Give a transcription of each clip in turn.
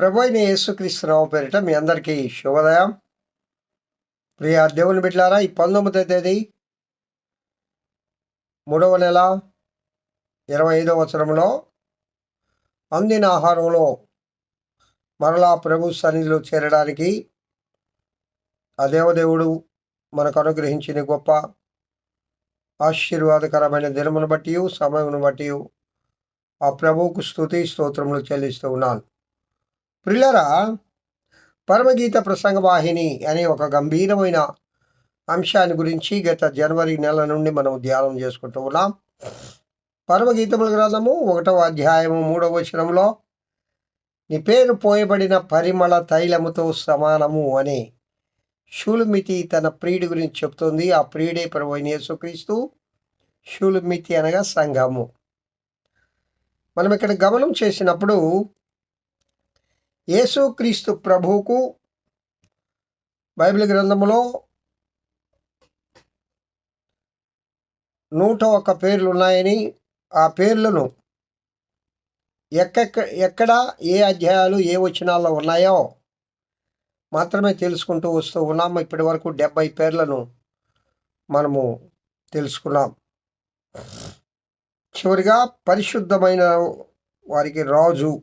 ప్రభు అయిన యేసుక్రీస్తురావు పేరిట మీ అందరికీ శుభోదయం. ప్రియ దేవుని బిడ్డారా ఈ పంతొమ్మిదో తేదీ మూడవ నెల ఇరవై ఐదవ వచనంలో అందిన ఆహారంలో మరలా ప్రభు సన్నిధిలో చేరడానికి ఆ దేవదేవుడు మనకు అనుగ్రహించిన గొప్ప ఆశీర్వాదకరమైన దినమును బట్టి సమయమును బట్టి ఆ ప్రభువుకు స్తుతి స్తోత్రములు చెల్లిస్తూ ఉన్నాను. ప్రిల్లరా పరమగీత ప్రసంగ వాహిని అనే ఒక గంభీరమైన అంశాన్ని గురించి గత జనవరి నెల నుండి మనం ధ్యానం చేసుకుంటూ ఉన్నాం. పరమగీతముల గ్రంథము ఒకటవ అధ్యాయము మూడవ వచనంలో నీ పేరు పోయబడిన పరిమళ తైలముతో సమానము అని షూలుమితి తన ప్రియుడి గురించి చెప్తుంది. ఆ ప్రియుడే ప్రభు యేసుక్రీస్తు షూలుమితి అనగా సంఘము. మనం ఇక్కడ గమనం చేసినప్పుడు యేసుక్రీస్తు ప్రభువుకు బైబిల్ గ్రంథములో నూట ఒక్క పేర్లు ఉన్నాయని ఆ పేర్లను ఎక్కెక్క ఎక్కడ ఏ అధ్యాయాలు ఏ వచనాల్లో ఉన్నాయో మాత్రమే తెలుసుకుంటూ వస్తూ ఉన్నాము. ఇప్పటి వరకు డెబ్బై పేర్లను మనము తెలుసుకున్నాం. చివరిగా పరిశుద్ధమైన వారికి రాజు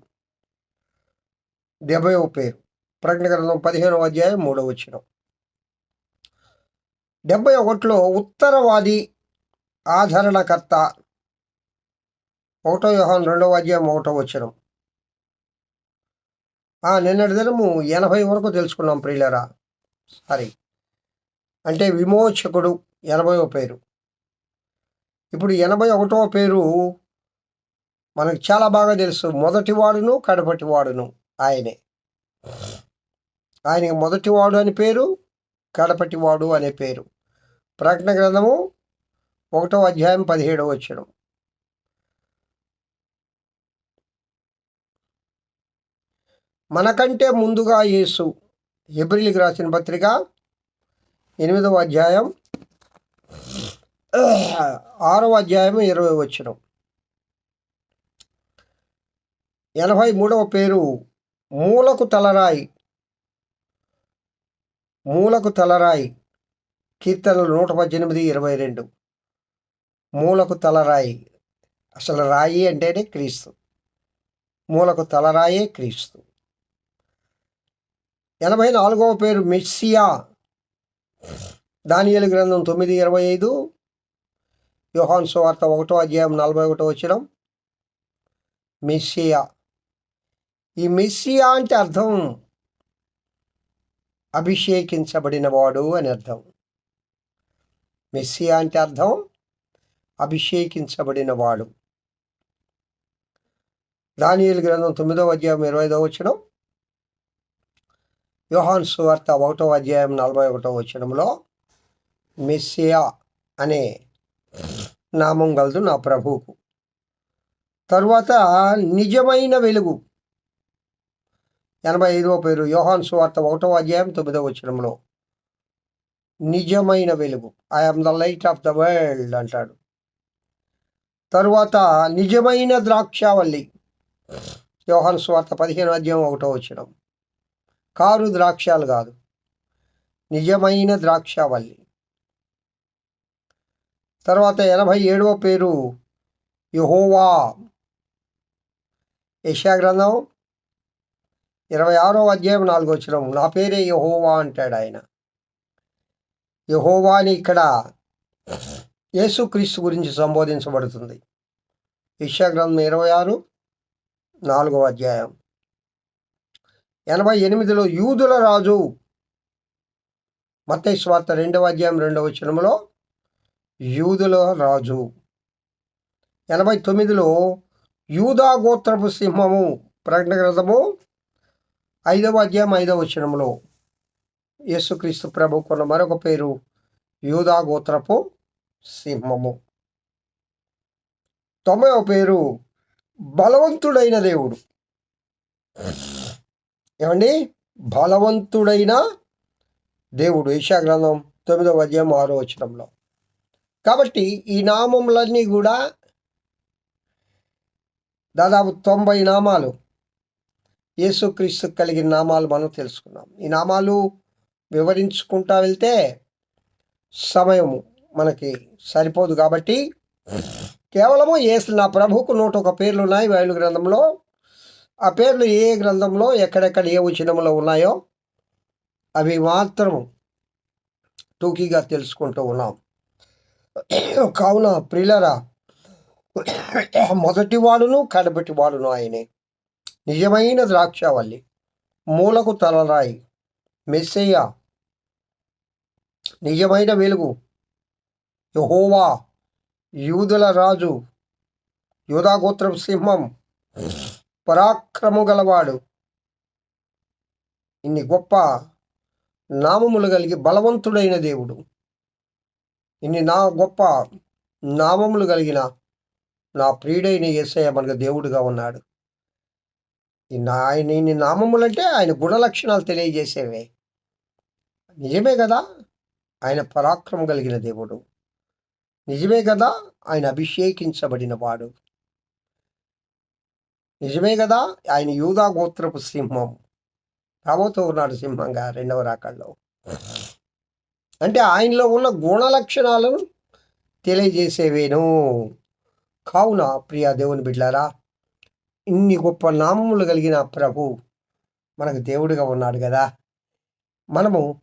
డెబ్బైవ పేరు ప్రకటన గ్రంథం పదిహేనవ అధ్యాయం మూడవ వచ్చిన డెబ్బై ఒకటిలో ఉత్తరవాది ఆదరణకర్త ఒకటో వ్యూహం రెండవ అధ్యాయం ఒకటో వచ్చినం ఆ నిన్నటి దినము ఎనభై వరకు తెలుసుకున్నాం ప్రియులరా. సారీ. అంటే విమోచకుడు ఎనభైవ పేరు. ఇప్పుడు ఎనభై ఒకటవ పేరు మనకు చాలా బాగా తెలుసు. మొదటివాడును కడపటివాడును. ఆయనే. ఆయనకి మొదటివాడు అని పేరు కడపటివాడు అనే పేరు. ప్రకటన గ్రంథము ఒకటో అధ్యాయం పదిహేడవ వచ్చడం మనకంటే ముందుగా యేసు ఎబ్రిల్కి రాసిన పత్రిక ఎనిమిదవ అధ్యాయం ఆరవ అధ్యాయం ఇరవై వచ్చిన ఎనభై మూడవ పేరు మూలకు తలరాయి. మూలకు తలరాయి. కీర్తనలు నూట పద్దెనిమిది ఇరవై రెండు. మూలకు తలరాయి. అసలు రాయి అంటేనే క్రీస్తు. మూలకు తలరాయే క్రీస్తు. ఎనభై నాలుగవ పేరు మెస్సియా. దానియలు గ్రంథం తొమ్మిది ఇరవై ఐదు. యోహాన్ సువార్త ఒకటో అధ్యాయం నలభై ఒకటో వచ్చిన మెస్సియా. ఈ మెస్సియా అంటే అర్థం అభిషేకించబడిన వాడు అని అర్థం. మెస్సియా అంటే అర్థం అభిషేకించబడినవాడు. దానియలు గ్రంథం తొమ్మిదవ అధ్యాయం ఇరవై ఐదవ వచ్చిన యోహాన్ సువార్త ఒకటో అధ్యాయం నలభై ఒకటో వచనంలో మెస్సియా అనే నామం కలదు నా ప్రభువుకు. తరువాత నిజమైన వెలుగు ఎనభై ఐదవ పేరు యోహాన్ సువార్త ఒకటవ అధ్యాయం తొమ్మిదవ వచనంలో. నిజమైన వెలుగు. I'm the light of the world అంటాడు. తరువాత నిజమైన ద్రాక్షావల్లి. యోహాన్ స్వార్థ పదిహేను అధ్యాయం ఒకటో వచ్చినాం కారు ద్రాక్షాలు కాదు. నిజమైన ద్రాక్షావల్లి. తర్వాత ఎనభై ఏడవ పేరు యహోవా. యశా గ్రంథం ఇరవై ఆరో అధ్యాయం నాలుగు వచ్చిన నా పేరే యహోవా అంటాడు ఆయన. యహోవా అని ఇక్కడ యేసుక్రీస్తు గురించి సంబోధించబడుతుంది. విశ్వగ్రంథం ఇరవై ఆరు నాలుగవ అధ్యాయం. ఎనభై ఎనిమిదిలో యూదుల రాజు మత్తయి రెండవ అధ్యాయం రెండవ వచనంలో యూదుల రాజు. ఎనభై తొమ్మిదిలో యూదా గోత్రపు సింహము ప్రకటన గ్రంథము ఐదవ అధ్యాయం ఐదవ వచనంలో యేసుక్రీస్తు ప్రభు కొన్న మరొక పేరు యూదా గోత్రపు సింహము. తొమ్మిదవ పేరు బలవంతుడైన దేవుడు. ఏమండి? బలవంతుడైన దేవుడు. ఈశాగ్రంథం తొమ్మిదవ అధ్యాయం ఆరో వచనంలో. కాబట్టి ఈ నామములన్నీ కూడా దాదాపు తొంభై నామాలు యేసుక్రీస్తు కలిగిన నామాలు మనం తెలుసుకున్నాం. ఈ నామాలు వివరించుకుంటా వెళ్తే సమయము మనకి సరిపోదు కాబట్టి కేవలము ఏసు నా ప్రభుకు నూట ఒక పేర్లు ఉన్నాయి. బైబిల్ గ్రంథంలో ఆ పేర్లు ఏ గ్రంథంలో ఎక్కడెక్కడ ఏ వచనంలో ఉన్నాయో అవి మాత్రం టూకీగా తెలుసుకుంటూ ఉన్నాం. కావున ప్రిలరా మొదటి వాడును కడబెట్టి వాడును ఆయనే. నిజమైన ద్రాక్షవల్లి. మూలకు తలరాయి. మెస్సయ్య నిజమైన వెలుగు. యహోవా. యూదుల రాజు. యూధాగోత్రం సింహం. పరాక్రము గలవాడు ఇన్ని గొప్ప నామములు కలిగి బలవంతుడైన దేవుడు. ఇన్ని నా గొప్ప నామములు కలిగిన నా ప్రియుడైన ఏసయ్య మనకు దేవుడుగా ఉన్నాడు. ఆయన ఇన్ని నామములంటే ఆయన గుణ లక్షణాలు తెలియజేసేవే. నిజమే కదా? ఆయన పరాక్రమం కలిగిన దేవుడు. నిజమే కదా? ఆయన అభిషేకించబడిన వాడు నిజమే కదా? ఆయన యూదా గోత్రపు సింహం. రాబోతూ ఉన్నాడు సింహంగా రెండవ రాకల్లో అంటే ఆయనలో ఉన్న గుణ లక్షణాలను తెలియజేసేవేను. కావున ప్రియా దేవుని బిడ్డారా ఇన్ని గొప్ప నామములు కలిగిన ప్రభు మనకు దేవుడిగా ఉన్నాడు కదా. మనము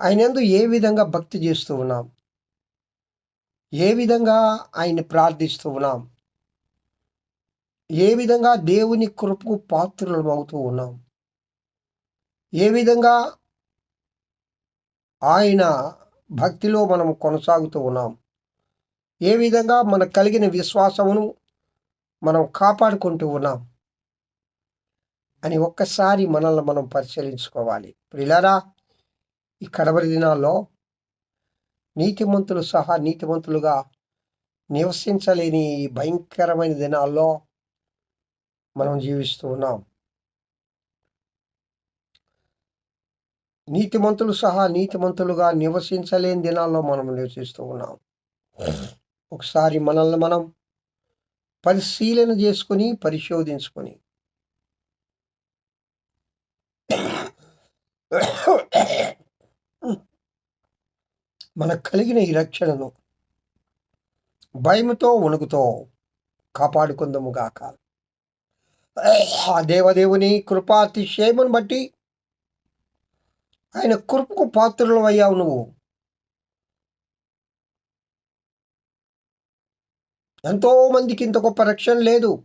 ఆయన ఎందు ఏ విధంగా భక్తి చేస్తూ ఉన్నాం? ఏ విధంగా ఆయన్ని ప్రార్థిస్తూ ఉన్నాం? ఏ విధంగా దేవుని కృపకు పాత్రలు అవుతూ ఉన్నాం? ఏ విధంగా ఆయన భక్తిలో మనం కొనసాగుతూ ఉన్నాం? ఏ విధంగా మనకు కలిగిన విశ్వాసమును మనం కాపాడుకుంటూ ఉన్నాం అని ఒక్కసారి మనల్ని మనం పరిశీలించుకోవాలి. ప్రిలారా ఈ కడవరి దినాల్లో నీతిమంతులు సహా నీతిమంతులుగా నివసించలేని ఈ భయంకరమైన దినాల్లో మనం జీవిస్తూ ఉన్నాం. నీతిమంతులు సహా నీతిమంతులుగా నివసించలేని దినాల్లో మనం నివసిస్తూ ఉన్నాం. ఒకసారి మనల్ని మనం పరిశీలన చేసుకొని పరిశోధించుకొని. మనకు కలిగిన ఈ రక్షణను భయముతో వణుకుతో కాపాడుకుందముగాక ఆ దేవదేవుని కృపాతిశయమును బట్టి ఆయన కృపకు పాత్రలు అయ్యావు నువ్వు. ఎంతో మందికి ఇంత గొప్ప రక్షణ లేదు.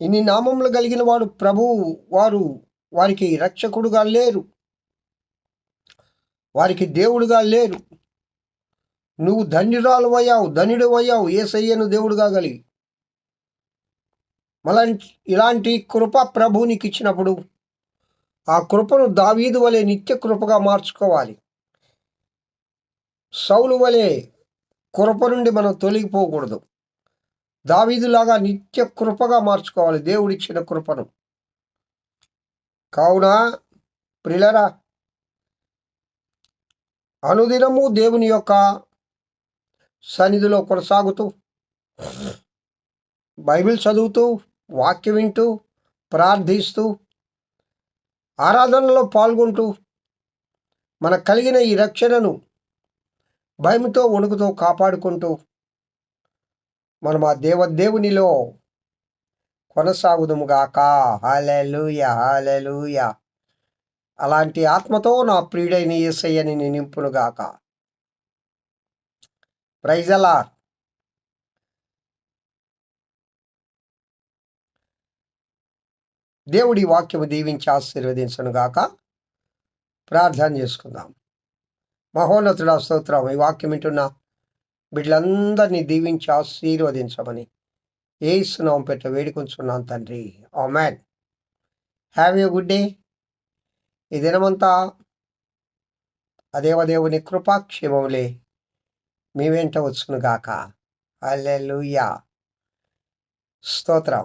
ఇన్ని నామములు కలిగిన వాడు ప్రభు వారు వారికి రక్షకుడుగా లేరు. వారికి దేవుడుగా లేరు. నువ్వు ధన్యురాలు అయ్యావు ధనుడు అయ్యావు ఏసయ్యను దేవుడుగా కలిగి. మళ్ళా ఇలాంటి కృప ప్రభు నీకు ఇచ్చినప్పుడు ఆ కృపను దావీదు వలె నిత్య కృపగా మార్చుకోవాలి. సౌలు వలె కృప నుండి మనం తొలగిపోకూడదు. దావీదులాగా నిత్య కృపగా మార్చుకోవాలి. దేవుడిచ్చిన కృపను. కావున ప్రిలరా అనుదినము దేవుని యొక్క సన్నిధిలో కొనసాగుతూ బైబిల్ చదువుతూ వాక్యం వింటూ ప్రార్థిస్తూ ఆరాధనలో పాల్గొంటూ మనకు కలిగిన ఈ రక్షణను భయంతో వణుకుతో కాపాడుకుంటూ మనం ఆ దేవదేవునిలో కొనసాగుదుముగాక హాలూయ హాలూయ అలాంటి ఆత్మతో నా ప్రియుడైన ఏసయ్యని నింపునుగాక ప్రైజలా దేవుడి వాక్యము దీవించి ఆశీర్వదించనుగాక ప్రార్థన చేసుకుందాం. మహోన్నతుల స్తోత్రం ఈ వాక్యం వింటున్న బిడ్డలందరినీ దీవించి ఆశీర్వదించమని ఏ ఇస్తున్నాం పెట్ట వేడుకొంచున్నాను తండ్రి. ఓ man have you good day ఈ దినమంతా అదేవదేవుని కృపాక్షేమములే మీ వెంట వచ్చునుగాక. అల్లెలుయా స్తోత్రం.